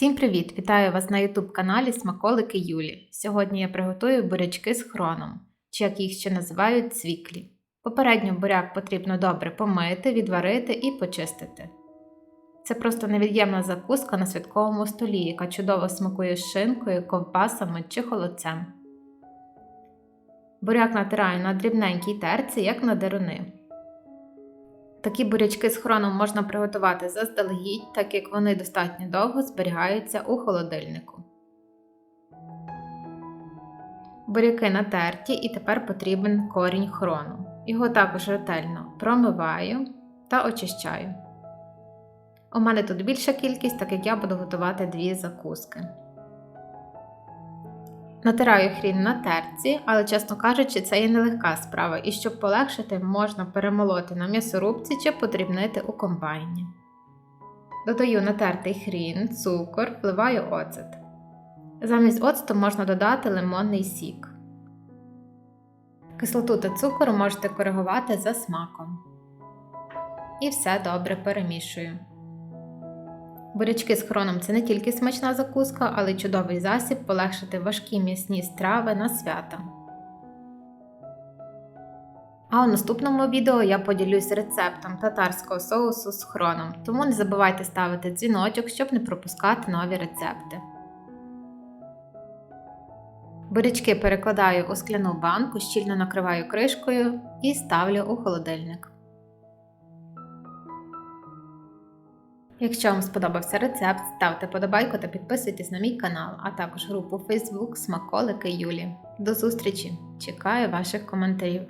Всім привіт! Вітаю вас на YouTube каналі Смаколики Юлі. Сьогодні я приготую бурячки з хроном, чи як їх ще називають цвіклі. Попередньо буряк потрібно добре помити, відварити і почистити. Це просто невід'ємна закуска на святковому столі, яка чудово смакує з шинкою, ковбасами чи холодцем. Буряк натираю на дрібненькій терці, як на деруни. Такі бурячки з хроном можна приготувати заздалегідь, так як вони достатньо довго зберігаються у холодильнику. Буряки натерті і тепер потрібен корінь хрону. Його також ретельно промиваю та очищаю. У мене тут більша кількість, так як я буду готувати дві закуски. Натираю хрін на терці, але, чесно кажучи, це є нелегка справа, і щоб полегшити, можна перемолоти на м'ясорубці чи подрібнити у комбайні. Додаю натертий хрін, цукор, вливаю оцет. Замість оцту можна додати лимонний сік. Кислоту та цукор можете коригувати за смаком. І все добре перемішую. Бурячки з хроном це не тільки смачна закуска, але й чудовий засіб полегшити важкі м'ясні страви на свята. А у наступному відео я поділюсь рецептом татарського соусу з хроном, тому не забувайте ставити дзвіночок, щоб не пропускати нові рецепти. Бурячки перекладаю у скляну банку, щільно накриваю кришкою і ставлю у холодильник. Якщо вам сподобався рецепт, ставте подобайку та підписуйтесь на мій канал, а також групу Facebook Смаколики Юлі. До зустрічі! Чекаю ваших коментарів.